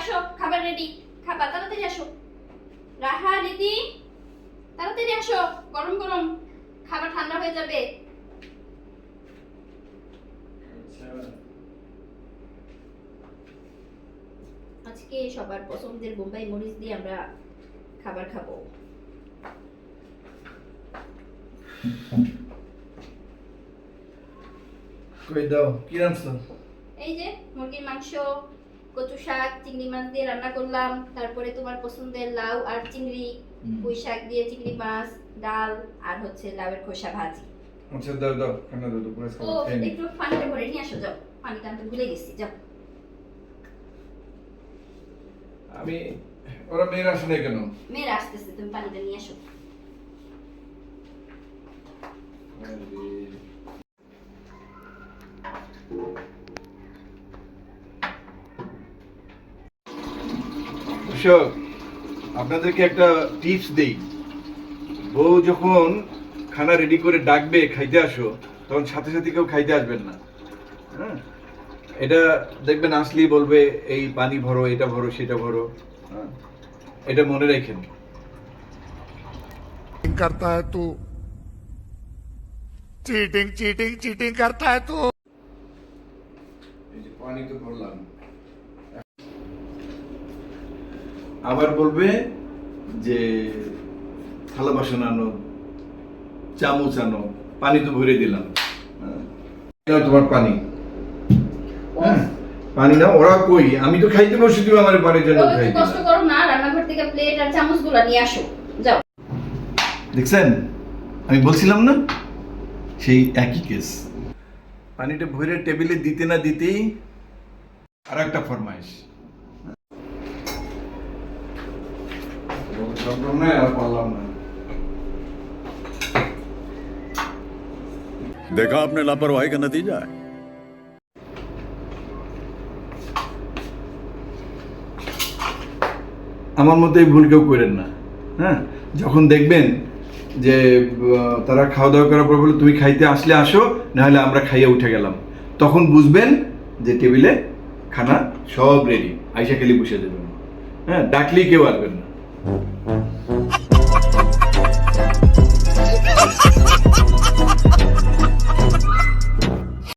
আসো খাবার রেডি খাবার তাড়াতাড়ি আসো। রাহা দিদি তাড়াতাড়ি আসো। গরম গরম। খাবার ঠান্ডা হয়ে যাবে। আজকে সবার পছন্দের বোম্বাই মরিচ দিয়ে আমরা খাবার খাব। কই দাও কি রান্নছো এই যে মুরগির মাংস। কচু শাক চিংড়ি মাছ দিয়ে রান্না করলাম। তারপরে তোমার পছন্দের লাউ আর চিংড়ি পুঁই শাক দিয়ে চিংড়ি মাছ ডাল আর হচ্ছে লাউয়ের খোসা ভাজি। আচ্ছা দাও দাও খানা দাও দুপুরে ও খাবার খেয়ে একটু পানিটা ভরে নিয়ে আসো যাও। পানিটা আনতে ভুলে গেছি যাও। আমি ওরা মেয়েরা আসে না কেন? মেয়েরা আসতেছে তুমি পানিটা নিয়ে আসো। দর্শক আপনাদেরকে একটা টিপস দেই। বউ যখন খানা রেডি করে ডাকবে খাইতে আসো তখন সাথে সাথে কেউ খাইতে আসবেন না। হ্যাঁ? এটা দেখবেন আসলেই বলবে এই পানি ভরো এটা ভরো সেটা ভরো। হ্যাঁ? এটা মনে রেখেন। করতা চিটিং চিটিং চিটিং করতা তো। পানি তো ভরলাম। আবার বলবে যে থালা বাসন আনো চামচ আনো পানি তো ভরে দিলাম। হ্যাঁ। তোমার পানি। হ্যাঁ পানি না ওরা কই? আমি তো খাইতে বসে দিব আমার পানির জন্য খাইতে। কষ্ট করো না রান্নাঘর থেকে প্লেট আর চামচগুলো নিয়ে আসো। যাও। দেখছেন? আমি বলছিলাম না? সেই একই কেস পানিটা ভরে টেবিলে দিতে না দিতেই আর একটা ফরমাইশ। আর পারলাম না देखा आपने लापरवाही का नतीजा है আমার মতো এই ভুল কেউ করেন না হ্যাঁ যখন দেখবেন যে আহ, তারা খাওয়া দাওয়া করার পর বলে তুমি খাইতে আসলে আসো নাহলে আমরা খাইয়ে উঠে গেলাম তখন বুঝবেন যে টেবিলে খানা সব রেডি আইসা খেলি বসে দেবেন হ্যাঁ ডাকলেই কেউ আসবেন না Mm-hmm.